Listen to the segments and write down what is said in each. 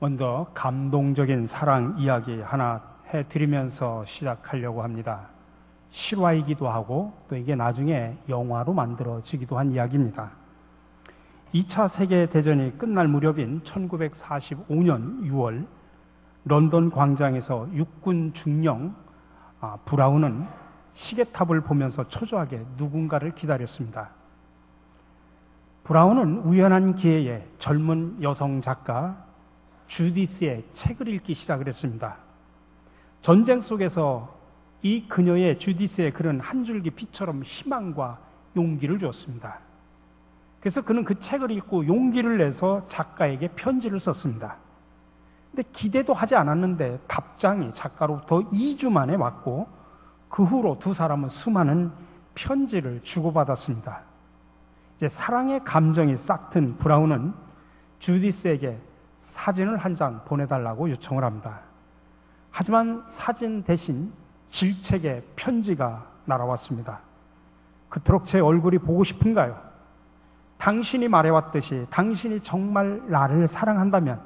먼저 감동적인 사랑 이야기 하나 해드리면서 시작하려고 합니다. 실화이기도 하고 또 이게 나중에 영화로 만들어지기도 한 이야기입니다. 2차 세계대전이 끝날 무렵인 1945년 6월 런던 광장에서 육군 중령 아, 브라운은 시계탑을 보면서 초조하게 누군가를 기다렸습니다. 브라운은 우연한 기회에 젊은 여성 작가 주디스의 책을 읽기 시작을 했습니다. 전쟁 속에서 이 그녀의 주디스의 글은 한 줄기 빛처럼 희망과 용기를 주었습니다. 그래서 그는 그 책을 읽고 용기를 내서 작가에게 편지를 썼습니다. 근데 기대도 하지 않았는데 답장이 작가로부터 2주 만에 왔고 그 후로 두 사람은 수많은 편지를 주고받았습니다. 이제 사랑의 감정이 싹 튼 브라운은 주디스에게 사진을 한 장 보내달라고 요청을 합니다. 하지만 사진 대신 질책의 편지가 날아왔습니다. 그토록 제 얼굴이 보고 싶은가요? 당신이 말해왔듯이 당신이 정말 나를 사랑한다면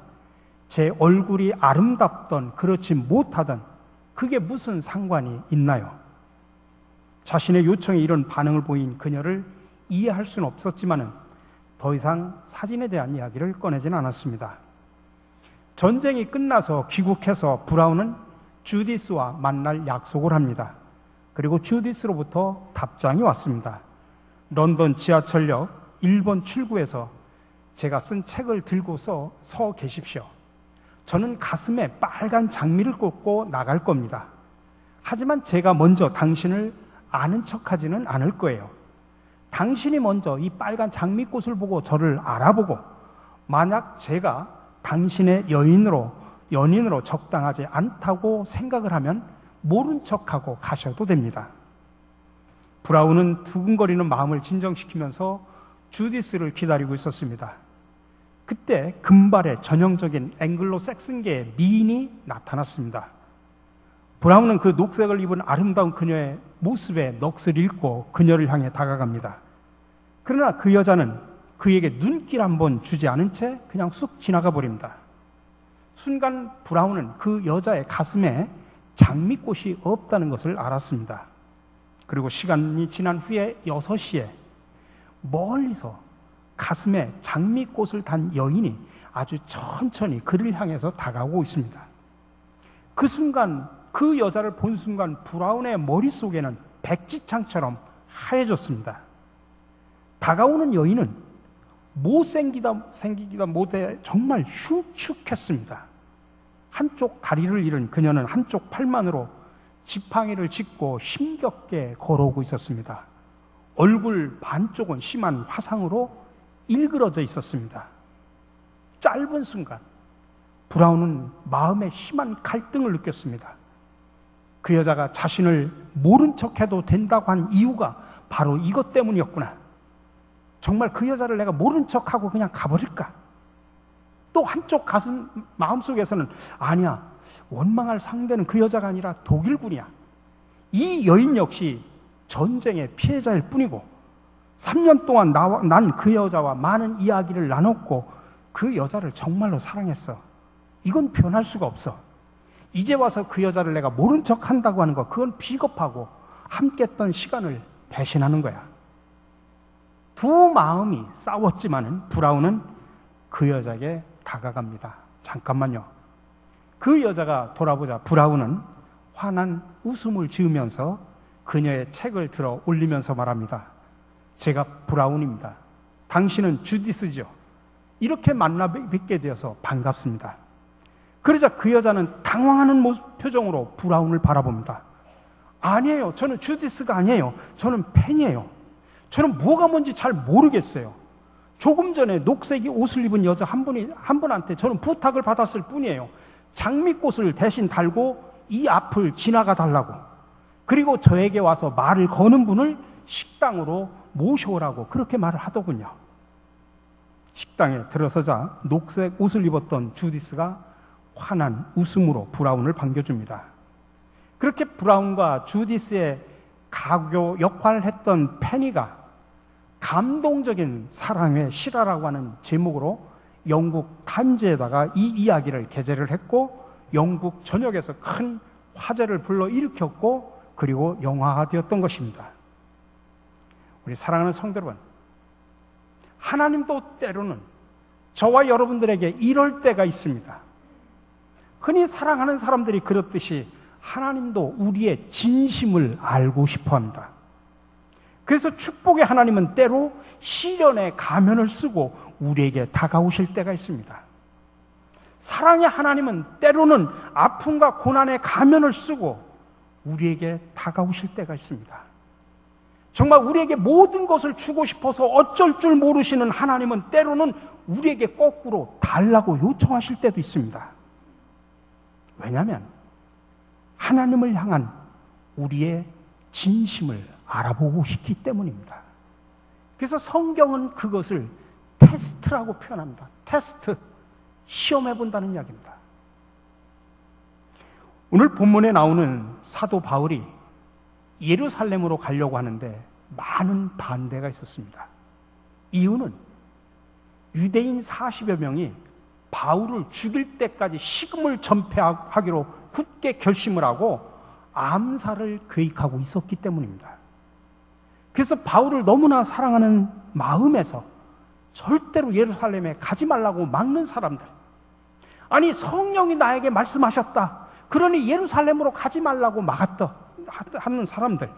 제 얼굴이 아름답던 그렇지 못하던 그게 무슨 상관이 있나요? 자신의 요청에 이런 반응을 보인 그녀를 이해할 수는 없었지만은 더 이상 사진에 대한 이야기를 꺼내지는 않았습니다. 전쟁이 끝나서 귀국해서 브라운은 주디스와 만날 약속을 합니다. 그리고 주디스로부터 답장이 왔습니다. 런던 지하철역 1번 출구에서 제가 쓴 책을 들고서 서 계십시오. 저는 가슴에 빨간 장미를 꽂고 나갈 겁니다. 하지만 제가 먼저 당신을 아는 척 하지는 않을 거예요. 당신이 먼저 이 빨간 장미꽃을 보고 저를 알아보고 만약 제가 당신의 여인으로 연인으로 적당하지 않다고 생각을 하면 모른 척하고 가셔도 됩니다. 브라운은 두근거리는 마음을 진정시키면서 주디스를 기다리고 있었습니다. 그때 금발의 전형적인 앵글로 섹슨계의 미인이 나타났습니다. 브라운은 그 녹색을 입은 아름다운 그녀의 모습에 넋을 잃고 그녀를 향해 다가갑니다. 그러나 그 여자는 그에게 눈길 한번 주지 않은 채 그냥 쑥 지나가 버립니다. 순간 브라운은 그 여자의 가슴에 장미꽃이 없다는 것을 알았습니다. 그리고 시간이 지난 후에 6시에 멀리서 가슴에 장미꽃을 단 여인이 아주 천천히 그를 향해서 다가오고 있습니다. 그 순간 그 여자를 본 순간 브라운의 머릿속에는 백지창처럼 하얘졌습니다. 다가오는 여인은 못생기다 생기기다 못해 정말 흉측했습니다. 한쪽 다리를 잃은 그녀는 한쪽 팔만으로 지팡이를 짚고 힘겹게 걸어오고 있었습니다. 얼굴 반쪽은 심한 화상으로 일그러져 있었습니다. 짧은 순간 브라운은 마음에 심한 갈등을 느꼈습니다. 그 여자가 자신을 모른 척해도 된다고 한 이유가 바로 이것 때문이었구나. 정말 그 여자를 내가 모른 척하고 그냥 가버릴까? 또 한쪽 가슴 마음속에서는 아니야 원망할 상대는 그 여자가 아니라 독일군이야. 이 여인 역시 전쟁의 피해자일 뿐이고 3년 동안 난 그 여자와 많은 이야기를 나눴고 그 여자를 정말로 사랑했어. 이건 변할 수가 없어. 이제 와서 그 여자를 내가 모른 척 한다고 하는 거, 그건 비겁하고 함께 했던 시간을 배신하는 거야. 두 마음이 싸웠지만은 브라운은 그 여자에게 다가갑니다. 잠깐만요. 그 여자가 돌아보자 브라운은 환한 웃음을 지으면서 그녀의 책을 들어 올리면서 말합니다. 제가 브라운입니다. 당신은 주디스죠. 이렇게 만나 뵙게 되어서 반갑습니다. 그러자 그 여자는 당황하는 모습, 표정으로 브라운을 바라봅니다. 아니에요. 저는 주디스가 아니에요. 저는 팬이에요. 저는 뭐가 뭔지 잘 모르겠어요. 조금 전에 녹색이 옷을 입은 여자 한 분이 한 분한테 저는 부탁을 받았을 뿐이에요. 장미꽃을 대신 달고 이 앞을 지나가 달라고. 그리고 저에게 와서 말을 거는 분을 식당으로 모셔오라고 그렇게 말을 하더군요. 식당에 들어서자 녹색 옷을 입었던 주디스가 환한 웃음으로 브라운을 반겨줍니다. 그렇게 브라운과 주디스의 가교 역할을 했던 페니가 감동적인 사랑의 실화라고 하는 제목으로 영국 타임즈에다가 이 이야기를 게재를 했고 영국 전역에서 큰 화제를 불러 일으켰고 그리고 영화화되었던 것입니다. 우리 사랑하는 성도 여러분, 하나님도 때로는 저와 여러분들에게 이럴 때가 있습니다. 흔히 사랑하는 사람들이 그렇듯이 하나님도 우리의 진심을 알고 싶어 합니다. 그래서 축복의 하나님은 때로 시련의 가면을 쓰고 우리에게 다가오실 때가 있습니다. 사랑의 하나님은 때로는 아픔과 고난의 가면을 쓰고 우리에게 다가오실 때가 있습니다. 정말 우리에게 모든 것을 주고 싶어서 어쩔 줄 모르시는 하나님은 때로는 우리에게 거꾸로 달라고 요청하실 때도 있습니다. 왜냐하면 하나님을 향한 우리의 진심을 알아보고 싶기 때문입니다. 그래서 성경은 그것을 테스트라고 표현합니다. 테스트. 시험해 본다는 이야기입니다. 오늘 본문에 나오는 사도 바울이 예루살렘으로 가려고 하는데 많은 반대가 있었습니다. 이유는 유대인 40여 명이 바울을 죽일 때까지 식음을 전폐하기로 굳게 결심을 하고 암살을 계획하고 있었기 때문입니다. 그래서 바울을 너무나 사랑하는 마음에서 절대로 예루살렘에 가지 말라고 막는 사람들. 아니, 성령이 나에게 말씀하셨다. 그러니 예루살렘으로 가지 말라고 막았다. 하는 사람들.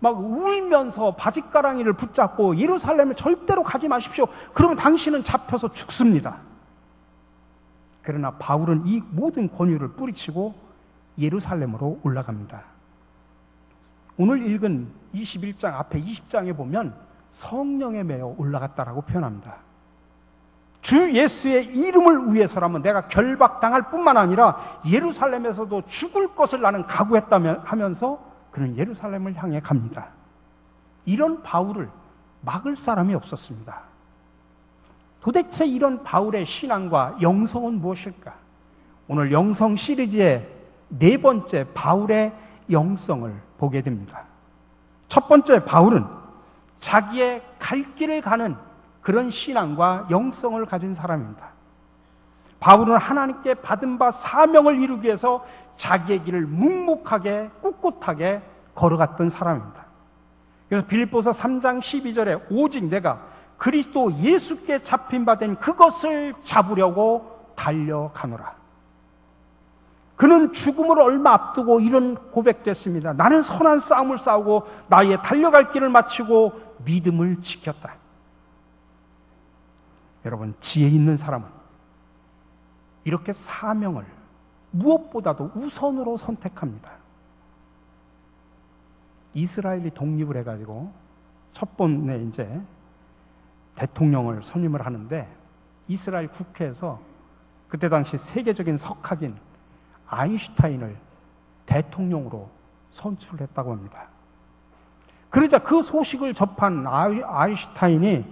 막 울면서 바짓가랑이를 붙잡고 예루살렘에 절대로 가지 마십시오. 그러면 당신은 잡혀서 죽습니다. 그러나 바울은 이 모든 권유를 뿌리치고 예루살렘으로 올라갑니다. 오늘 읽은 21장 앞에 20장에 보면 성령에 매어 올라갔다라고 표현합니다. 주 예수의 이름을 위해서라면 내가 결박당할 뿐만 아니라 예루살렘에서도 죽을 것을 나는 각오했다면 하면서 그는 예루살렘을 향해 갑니다. 이런 바울을 막을 사람이 없었습니다. 도대체 이런 바울의 신앙과 영성은 무엇일까? 오늘 영성 시리즈의 네 번째 바울의 영성을 보게 됩니다. 첫 번째 바울은 자기의 갈 길을 가는 그런 신앙과 영성을 가진 사람입니다. 바울은 하나님께 받은 바 사명을 이루기 위해서 자기의 길을 묵묵하게 꿋꿋하게 걸어갔던 사람입니다. 그래서 빌보서 3장 12절에 오직 내가 그리스도 예수께 잡힌 바 된 그것을 잡으려고 달려가노라. 그는 죽음을 얼마 앞두고 이런 고백됐습니다. 나는 선한 싸움을 싸우고 나의 달려갈 길을 마치고 믿음을 지켰다. 여러분, 지혜 있는 사람은 이렇게 사명을 무엇보다도 우선으로 선택합니다. 이스라엘이 독립을 해가지고 첫 번에 이제 대통령을 선임을 하는데 이스라엘 국회에서 그때 당시 세계적인 석학인 아인슈타인을 대통령으로 선출 했다고 합니다. 그러자 그 소식을 접한 아인슈타인이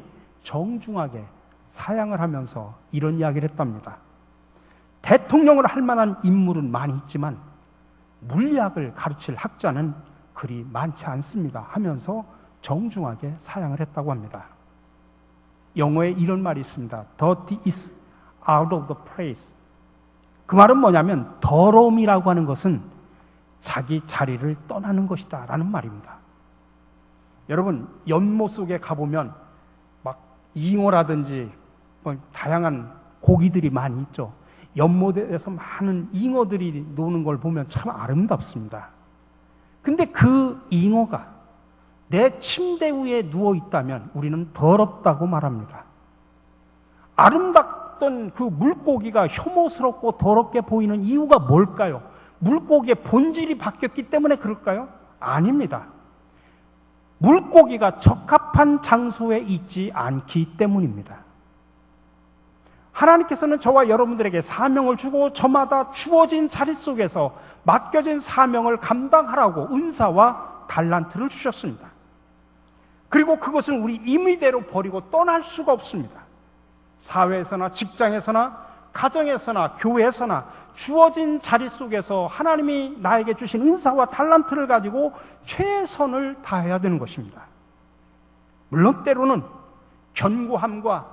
정중하게 사양을 하면서 이런 이야기를 했답니다. 대통령을 할 만한 인물은 많이 있지만 물리학을 가르칠 학자는 그리 많지 않습니다. 하면서 정중하게 사양을 했다고 합니다. 영어에 이런 말이 있습니다. Dirty is out of the place. 그 말은 뭐냐면 더러움이라고 하는 것은 자기 자리를 떠나는 것이다 라는 말입니다. 여러분 연못 속에 가보면 막 잉어라든지 뭐 다양한 고기들이 많이 있죠. 연못에서 많은 잉어들이 노는 걸 보면 참 아름답습니다. 근데 그 잉어가 내 침대 위에 누워 있다면 우리는 더럽다고 말합니다. 아름답 던 그 물고기가 혐오스럽고 더럽게 보이는 이유가 뭘까요? 물고기의 본질이 바뀌었기 때문에 그럴까요? 아닙니다. 물고기가 적합한 장소에 있지 않기 때문입니다. 하나님께서는 저와 여러분들에게 사명을 주고 저마다 주어진 자리 속에서 맡겨진 사명을 감당하라고 은사와 달란트를 주셨습니다. 그리고 그것은 우리 임의대로 버리고 떠날 수가 없습니다. 사회에서나 직장에서나 가정에서나 교회에서나 주어진 자리 속에서 하나님이 나에게 주신 은사와 달란트를 가지고 최선을 다해야 되는 것입니다. 물론 때로는 견고함과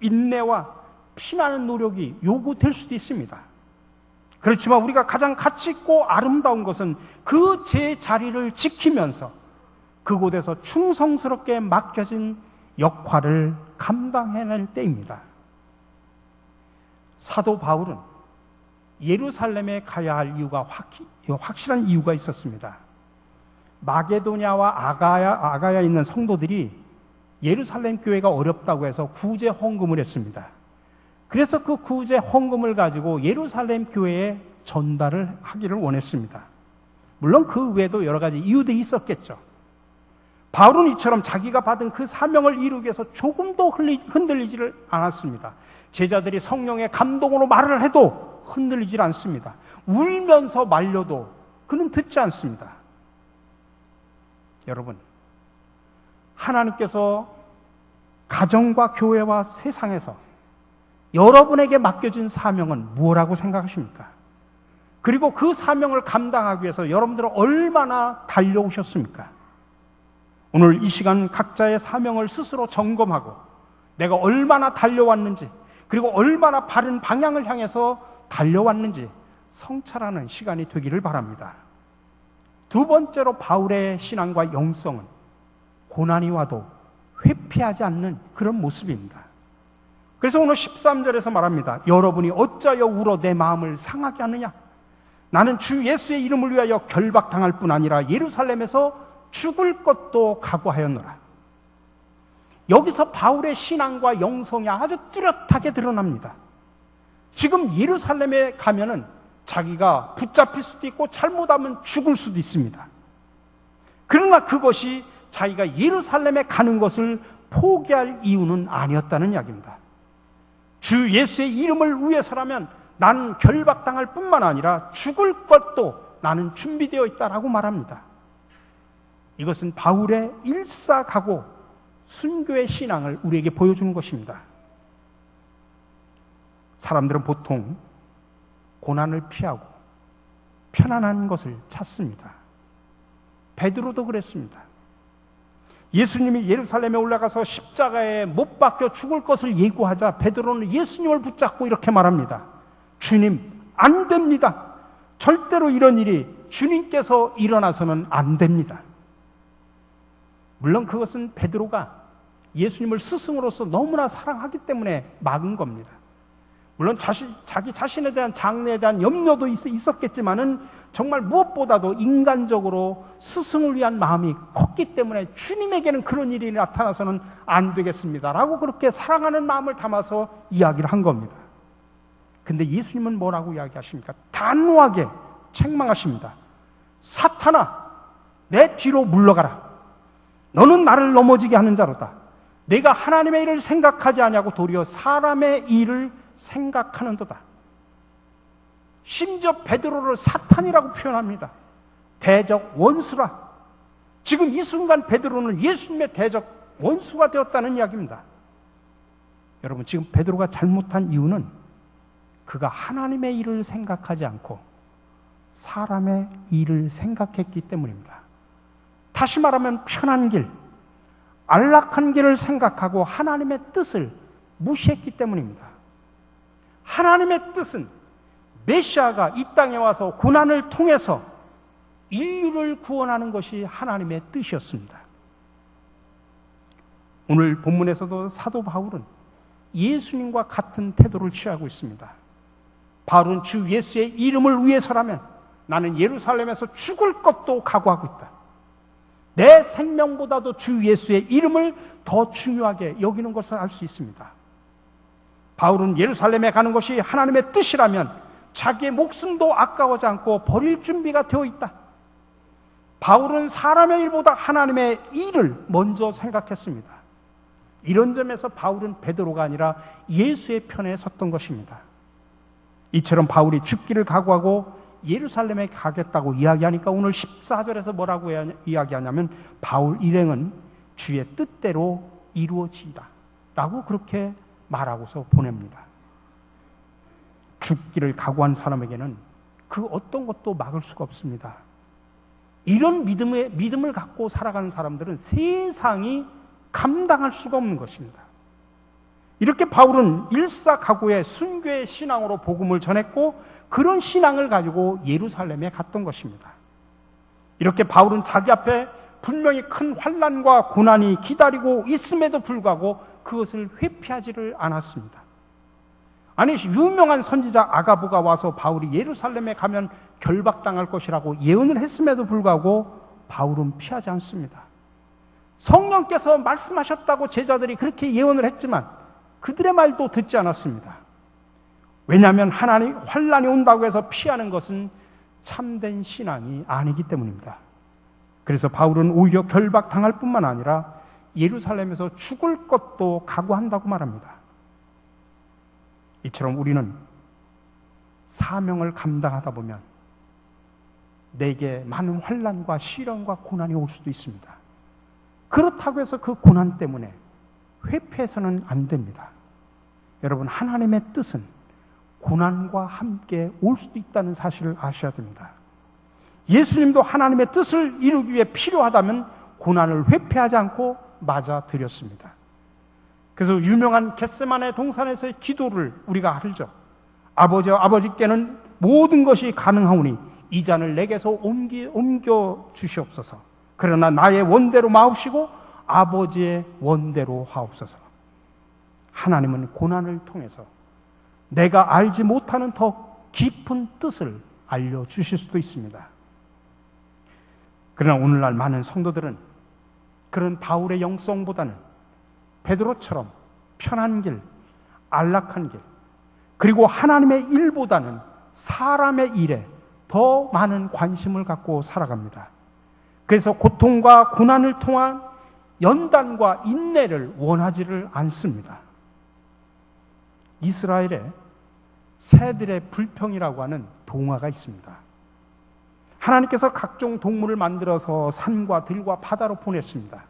인내와 피나는 노력이 요구될 수도 있습니다. 그렇지만 우리가 가장 가치 있고 아름다운 것은 그 제 자리를 지키면서 그곳에서 충성스럽게 맡겨진 역할을 감당해낼 때입니다. 사도 바울은 예루살렘에 가야 할 이유가 확, 확실한 이유가 있었습니다. 마게도냐와 아가야, 아가야 있는 성도들이 예루살렘 교회가 어렵다고 해서 구제 헌금을 했습니다. 그래서 그 구제 헌금을 가지고 예루살렘 교회에 전달을 하기를 원했습니다. 물론 그 외에도 여러 가지 이유들이 있었겠죠. 바울은 이처럼 자기가 받은 그 사명을 이루기 위해서 조금도 흔들리지를 않았습니다. 제자들이 성령의 감동으로 말을 해도 흔들리질 않습니다. 울면서 말려도 그는 듣지 않습니다. 여러분, 하나님께서 가정과 교회와 세상에서 여러분에게 맡겨진 사명은 무엇라고 생각하십니까? 그리고 그 사명을 감당하기 위해서 여러분들은 얼마나 달려오셨습니까? 오늘 이 시간 각자의 사명을 스스로 점검하고 내가 얼마나 달려왔는지 그리고 얼마나 바른 방향을 향해서 달려왔는지 성찰하는 시간이 되기를 바랍니다. 두 번째로 바울의 신앙과 영성은 고난이 와도 회피하지 않는 그런 모습입니다. 그래서 오늘 13절에서 말합니다. 여러분이 어찌하여 울어 내 마음을 상하게 하느냐? 나는 주 예수의 이름을 위하여 결박당할 뿐 아니라 예루살렘에서 죽을 것도 각오하였노라. 여기서 바울의 신앙과 영성이 아주 뚜렷하게 드러납니다. 지금 예루살렘에 가면은 자기가 붙잡힐 수도 있고 잘못하면 죽을 수도 있습니다. 그러나 그것이 자기가 예루살렘에 가는 것을 포기할 이유는 아니었다는 이야기입니다. 주 예수의 이름을 위해서라면 나는 결박당할 뿐만 아니라 죽을 것도 나는 준비되어 있다라고 말합니다. 이것은 바울의 일사가고 순교의 신앙을 우리에게 보여주는 것입니다. 사람들은 보통 고난을 피하고 편안한 것을 찾습니다. 베드로도 그랬습니다. 예수님이 예루살렘에 올라가서 십자가에 못 박혀 죽을 것을 예고하자 베드로는 예수님을 붙잡고 이렇게 말합니다. 주님, 안 됩니다. 절대로 이런 일이 주님께서 일어나서는 안 됩니다. 물론 그것은 베드로가 예수님을 스승으로서 너무나 사랑하기 때문에 막은 겁니다. 물론 자신, 자기 자신에 대한 장래에 대한 염려도 있, 었겠지만은 정말 무엇보다도 인간적으로 스승을 위한 마음이 컸기 때문에 주님에게는 그런 일이 나타나서는 안 되겠습니다. 라고 그렇게 사랑하는 마음을 담아서 이야기를 한 겁니다. 근데 예수님은 뭐라고 이야기하십니까? 단호하게 책망하십니다. 사탄아, 내 뒤로 물러가라. 너는 나를 넘어지게 하는 자로다. 내가 하나님의 일을 생각하지 아니하고 도리어 사람의 일을 생각하는도다. 심지어 베드로를 사탄이라고 표현합니다. 대적 원수라. 지금 이 순간 베드로는 예수님의 대적 원수가 되었다는 이야기입니다. 여러분 지금 베드로가 잘못한 이유는 그가 하나님의 일을 생각하지 않고 사람의 일을 생각했기 때문입니다. 다시 말하면 편한 길, 안락한 길을 생각하고 하나님의 뜻을 무시했기 때문입니다. 하나님의 뜻은 메시아가 이 땅에 와서 고난을 통해서 인류를 구원하는 것이 하나님의 뜻이었습니다. 오늘 본문에서도 사도 바울은 예수님과 같은 태도를 취하고 있습니다. 바울은 주 예수의 이름을 위해서라면 나는 예루살렘에서 죽을 것도 각오하고 있다. 내 생명보다도 주 예수의 이름을 더 중요하게 여기는 것을 알 수 있습니다. 바울은 예루살렘에 가는 것이 하나님의 뜻이라면 자기의 목숨도 아까워지 않고 버릴 준비가 되어 있다. 바울은 사람의 일보다 하나님의 일을 먼저 생각했습니다. 이런 점에서 바울은 베드로가 아니라 예수의 편에 섰던 것입니다. 이처럼 바울이 죽기를 각오하고 예루살렘에 가겠다고 이야기하니까 오늘 14절에서 뭐라고 이야기하냐면 바울 일행은 주의 뜻대로 이루어지다. 라고 그렇게 말하고서 보냅니다. 죽기를 각오한 사람에게는 그 어떤 것도 막을 수가 없습니다. 이런 믿음의, 믿음을 갖고 살아가는 사람들은 세상이 감당할 수가 없는 것입니다. 이렇게 바울은 일사가구의 순교의 신앙으로 복음을 전했고 그런 신앙을 가지고 예루살렘에 갔던 것입니다. 이렇게 바울은 자기 앞에 분명히 큰 환란과 고난이 기다리고 있음에도 불구하고 그것을 회피하지를 않았습니다. 아니 유명한 선지자 아가보가 와서 바울이 예루살렘에 가면 결박당할 것이라고 예언을 했음에도 불구하고 바울은 피하지 않습니다. 성령께서 말씀하셨다고 제자들이 그렇게 예언을 했지만 그들의 말도 듣지 않았습니다. 왜냐하면 하나님 환란이 온다고 해서 피하는 것은 참된 신앙이 아니기 때문입니다. 그래서 바울은 오히려 결박당할 뿐만 아니라 예루살렘에서 죽을 것도 각오한다고 말합니다. 이처럼 우리는 사명을 감당하다 보면 내게 많은 환란과 시련과 고난이 올 수도 있습니다. 그렇다고 해서 그 고난 때문에 회피해서는 안 됩니다. 여러분 하나님의 뜻은 고난과 함께 올 수도 있다는 사실을 아셔야 됩니다. 예수님도 하나님의 뜻을 이루기 위해 필요하다면 고난을 회피하지 않고 맞아 드렸습니다. 그래서 유명한 겟세만의 동산에서의 기도를 우리가 알죠. 아버지와 아버지께는 모든 것이 가능하오니 이 잔을 내게서 옮기, 옮겨 주시옵소서. 그러나 나의 원대로 마옵시고 아버지의 원대로 하옵소서. 하나님은 고난을 통해서 내가 알지 못하는 더 깊은 뜻을 알려주실 수도 있습니다. 그러나 오늘날 많은 성도들은 그런 바울의 영성보다는 베드로처럼 편한 길, 안락한 길, 그리고 하나님의 일보다는 사람의 일에 더 많은 관심을 갖고 살아갑니다. 그래서 고통과 고난을 통한 연단과 인내를 원하지를 않습니다. 이스라엘에 새들의 불평이라고 하는 동화가 있습니다. 하나님께서 각종 동물을 만들어서 산과 들과 바다로 보냈습니다.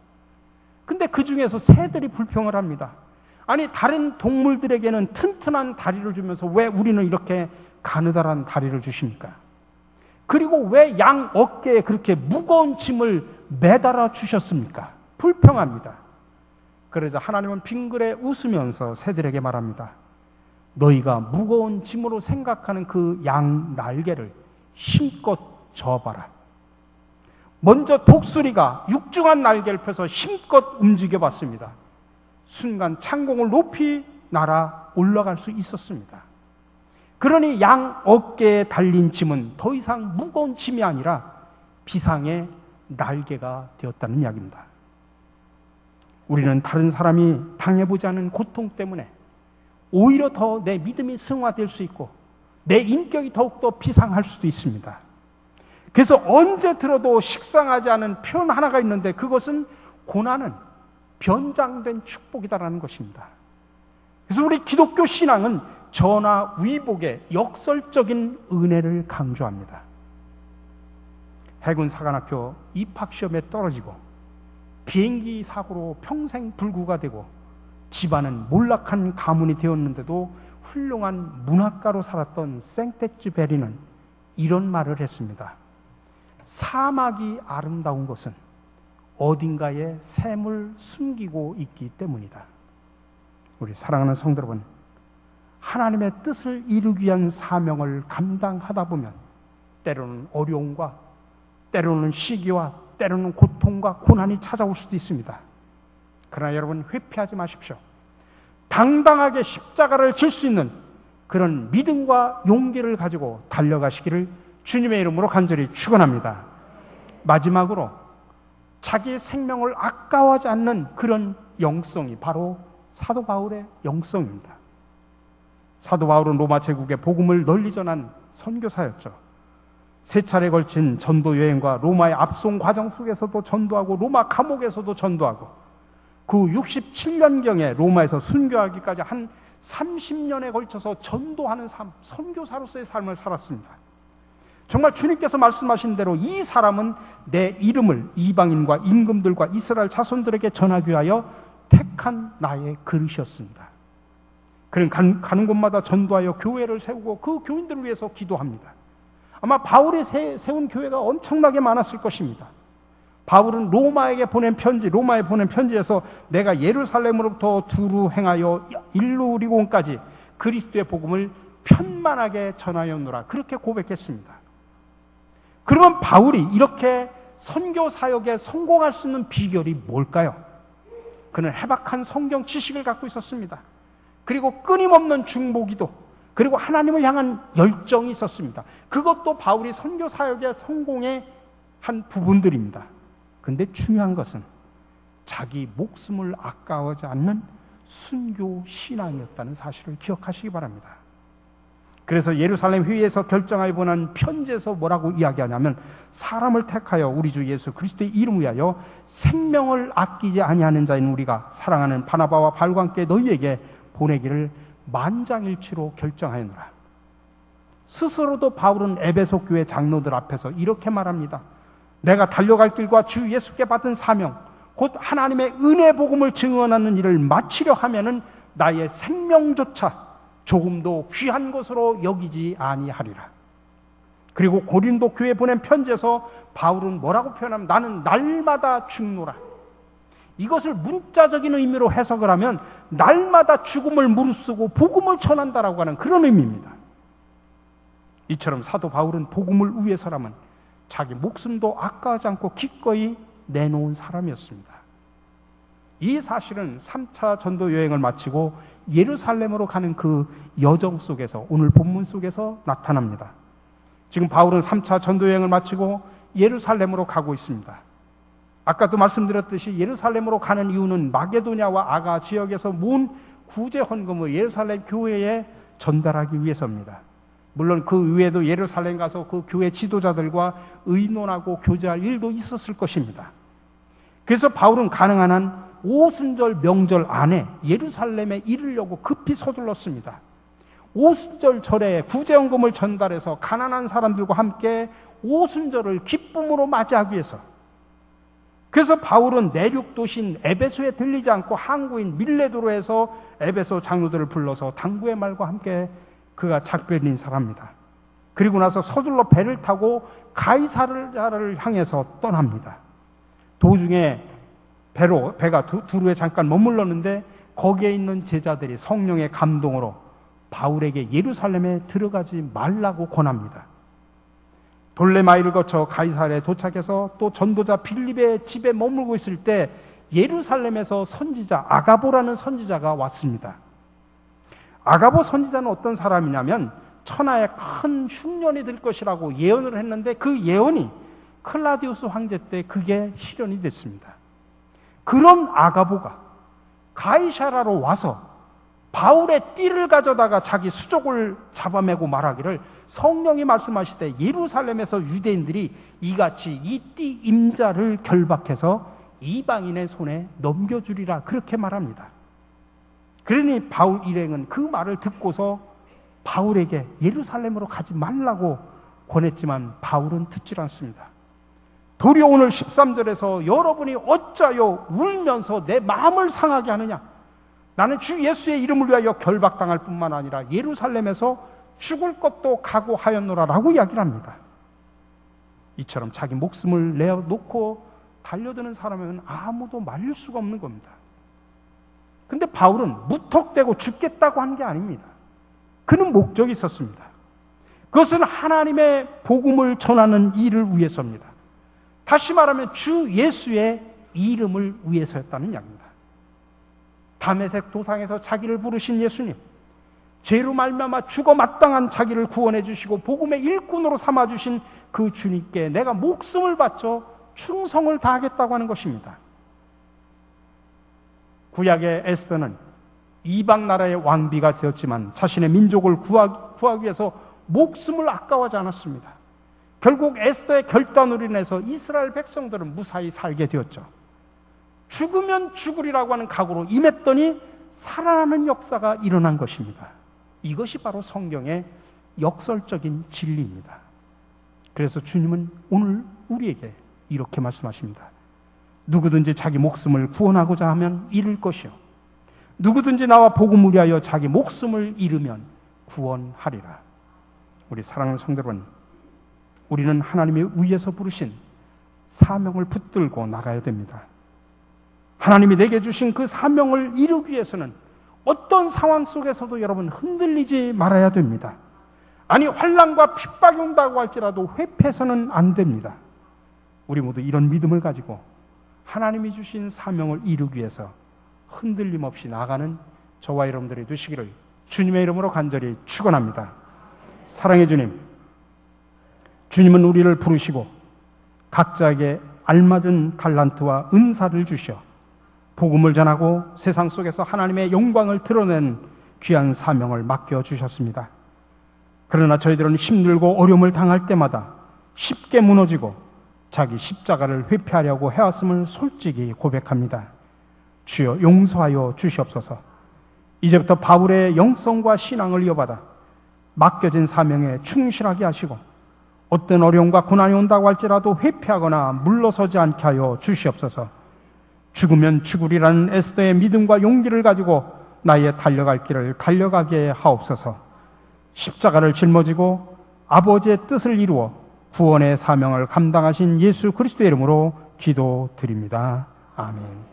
근데 그 중에서 새들이 불평을 합니다. 아니, 다른 동물들에게는 튼튼한 다리를 주면서 왜 우리는 이렇게 가느다란 다리를 주십니까? 그리고 왜 양 어깨에 그렇게 무거운 짐을 매달아 주셨습니까? 불평합니다. 그러자 하나님은 빙그레 웃으면서 새들에게 말합니다. 너희가 무거운 짐으로 생각하는 그 양 날개를 힘껏 저어봐라. 먼저 독수리가 육중한 날개를 펴서 힘껏 움직여 봤습니다. 순간 창공을 높이 날아 올라갈 수 있었습니다. 그러니 양 어깨에 달린 짐은 더 이상 무거운 짐이 아니라 비상의 날개가 되었다는 이야기입니다. 우리는 다른 사람이 당해보지 않은 고통 때문에 오히려 더 내 믿음이 승화될 수 있고 내 인격이 더욱더 비상할 수도 있습니다. 그래서 언제 들어도 식상하지 않은 표현 하나가 있는데 그것은 고난은 변장된 축복이다라는 것입니다. 그래서 우리 기독교 신앙은 전화 위복의 역설적인 은혜를 강조합니다. 해군 사관학교 입학 시험에 떨어지고 비행기 사고로 평생 불구가 되고 집안은 몰락한 가문이 되었는데도 훌륭한 문학가로 살았던 생테츠 베리는 이런 말을 했습니다. 사막이 아름다운 것은 어딘가에 샘을 숨기고 있기 때문이다. 우리 사랑하는 성도 여러분, 하나님의 뜻을 이루기 위한 사명을 감당하다 보면 때로는 어려움과 때로는 시기와 때로는 고통과 고난이 찾아올 수도 있습니다. 그러나 여러분 회피하지 마십시오. 당당하게 십자가를 질 수 있는 그런 믿음과 용기를 가지고 달려가시기를 주님의 이름으로 간절히 축원합니다. 마지막으로 자기 생명을 아까워하지 않는 그런 영성이 바로 사도 바울의 영성입니다. 사도 바울은 로마 제국의 복음을 널리 전한 선교사였죠. 세 차례 걸친 전도 여행과 로마의 압송 과정 속에서도 전도하고 로마 감옥에서도 전도하고 그 67년경에 로마에서 순교하기까지 한 30년에 걸쳐서 전도하는 삶, 선교사로서의 삶을 살았습니다. 정말 주님께서 말씀하신 대로 이 사람은 내 이름을 이방인과 임금들과 이스라엘 자손들에게 전하기 위하여 택한 나의 그릇이었습니다. 그는 가는 곳마다 전도하여 교회를 세우고 그 교인들을 위해서 기도합니다. 아마 바울이 세운 교회가 엄청나게 많았을 것입니다. 바울은 로마에게 보낸 편지, 로마에 보낸 편지에서 내가 예루살렘으로부터 두루 행하여 일루리곤까지 그리스도의 복음을 편만하게 전하였노라. 그렇게 고백했습니다. 그러면 바울이 이렇게 선교 사역에 성공할 수 있는 비결이 뭘까요? 그는 해박한 성경 지식을 갖고 있었습니다. 그리고 끊임없는 중보기도, 그리고 하나님을 향한 열정이 있었습니다. 그것도 바울이 선교 사역의 성공의 한 부분들입니다. 근데 중요한 것은 자기 목숨을 아까워하지 않는 순교 신앙이었다는 사실을 기억하시기 바랍니다. 그래서 예루살렘 회의에서 결정하여 보낸 편지에서 뭐라고 이야기하냐면 사람을 택하여 우리 주 예수 그리스도의 이름 위하여 생명을 아끼지 아니하는 자인 우리가 사랑하는 바나바와 발과 함께 너희에게 보내기를 만장일치로 결정하였노라. 스스로도 바울은 에베소 교회 장로들 앞에서 이렇게 말합니다. 내가 달려갈 길과 주 예수께 받은 사명, 곧 하나님의 은혜 복음을 증언하는 일을 마치려 하면은 나의 생명조차 조금도 귀한 것으로 여기지 아니하리라. 그리고 고린도 교회 보낸 편지에서 바울은 뭐라고 표현하면 나는 날마다 죽노라. 이것을 문자적인 의미로 해석을 하면 날마다 죽음을 무릅쓰고 복음을 전한다라고 하는 그런 의미입니다. 이처럼 사도 바울은 복음을 위해서라면 자기 목숨도 아까워하지 않고 기꺼이 내놓은 사람이었습니다. 이 사실은 3차 전도 여행을 마치고 예루살렘으로 가는 그 여정 속에서 오늘 본문 속에서 나타납니다. 지금 바울은 3차 전도 여행을 마치고 예루살렘으로 가고 있습니다. 아까도 말씀드렸듯이 예루살렘으로 가는 이유는 마게도냐와 아가 지역에서 모은 구제 헌금을 예루살렘 교회에 전달하기 위해서입니다. 물론 그 외에도 예루살렘 가서 그 교회 지도자들과 의논하고 교제할 일도 있었을 것입니다. 그래서 바울은 가능한 한 오순절 명절 안에 예루살렘에 이르려고 급히 서둘렀습니다. 오순절 절에 구제연금을 전달해서 가난한 사람들과 함께 오순절을 기쁨으로 맞이하기 위해서 그래서 바울은 내륙 도시인 에베소에 들리지 않고 항구인 밀레도로에서 에베소 장로들을 불러서 당구의 말과 함께 그가 작별인 인사합니다. 그리고 나서 서둘러 배를 타고 가이사르를 향해서 떠납니다. 도중에 배로 배가 두루에 잠깐 머물렀는데 거기에 있는 제자들이 성령의 감동으로 바울에게 예루살렘에 들어가지 말라고 권합니다. 돌레마이를 거쳐 가이사르에 도착해서 또 전도자 빌립의 집에 머물고 있을 때 예루살렘에서 선지자 아가보라는 선지자가 왔습니다. 아가보 선지자는 어떤 사람이냐면 천하에 큰 흉년이 될 것이라고 예언을 했는데 그 예언이 클라디우스 황제 때 그게 실현이 됐습니다. 그런 아가보가 가이샤라로 와서 바울의 띠를 가져다가 자기 수족을 잡아매고 말하기를 성령이 말씀하시되 예루살렘에서 유대인들이 이같이 이 띠 임자를 결박해서 이방인의 손에 넘겨주리라 그렇게 말합니다. 그러니 바울 일행은 그 말을 듣고서 바울에게 예루살렘으로 가지 말라고 권했지만 바울은 듣질 않습니다. 도리어 오늘 13절에서 여러분이 어찌하여 울면서 내 마음을 상하게 하느냐? 나는 주 예수의 이름을 위하여 결박당할 뿐만 아니라 예루살렘에서 죽을 것도 각오하였노라 라고 이야기를 합니다. 이처럼 자기 목숨을 내어놓고 달려드는 사람은 아무도 말릴 수가 없는 겁니다. 근데 바울은 무턱대고 죽겠다고 한 게 아닙니다. 그는 목적이 있었습니다. 그것은 하나님의 복음을 전하는 일을 위해서입니다. 다시 말하면 주 예수의 이름을 위해서였다는 이야기입니다. 담에색 도상에서 자기를 부르신 예수님, 죄로 말미암아 죽어 마땅한 자기를 구원해 주시고 복음의 일꾼으로 삼아 주신 그 주님께 내가 목숨을 바쳐 충성을 다하겠다고 하는 것입니다. 구약의 에스더는 이방 나라의 왕비가 되었지만 자신의 민족을 구하기 위해서 목숨을 아까워하지 않았습니다. 결국 에스더의 결단으로 인해서 이스라엘 백성들은 무사히 살게 되었죠. 죽으면 죽으리라고 하는 각오로 임했더니 살아나는 역사가 일어난 것입니다. 이것이 바로 성경의 역설적인 진리입니다. 그래서 주님은 오늘 우리에게 이렇게 말씀하십니다. 누구든지 자기 목숨을 구원하고자 하면 잃을 것이요. 누구든지 나와 복음을 위하여 자기 목숨을 잃으면 구원하리라. 우리 사랑하는 성도 여러분, 우리는 하나님의 위에서 부르신 사명을 붙들고 나가야 됩니다. 하나님이 내게 주신 그 사명을 이루기 위해서는 어떤 상황 속에서도 여러분 흔들리지 말아야 됩니다. 아니 환란과 핍박이 온다고 할지라도 회피해서는 안 됩니다. 우리 모두 이런 믿음을 가지고 하나님이 주신 사명을 이루기 위해서 흔들림 없이 나가는 저와 여러분들이 되시기를 주님의 이름으로 간절히 축원합니다. 사랑의 주님, 주님은 우리를 부르시고 각자에게 알맞은 달란트와 은사를 주셔 복음을 전하고 세상 속에서 하나님의 영광을 드러낸 귀한 사명을 맡겨 주셨습니다. 그러나 저희들은 힘들고 어려움을 당할 때마다 쉽게 무너지고 자기 십자가를 회피하려고 해왔음을 솔직히 고백합니다. 주여 용서하여 주시옵소서. 이제부터 바울의 영성과 신앙을 이어받아 맡겨진 사명에 충실하게 하시고 어떤 어려움과 고난이 온다고 할지라도 회피하거나 물러서지 않게 하여 주시옵소서. 죽으면 죽으리라는 에스더의 믿음과 용기를 가지고 나의 달려갈 길을 달려가게 하옵소서. 십자가를 짊어지고 아버지의 뜻을 이루어 구원의 사명을 감당하신 예수 그리스도의 이름으로 기도드립니다. 아멘.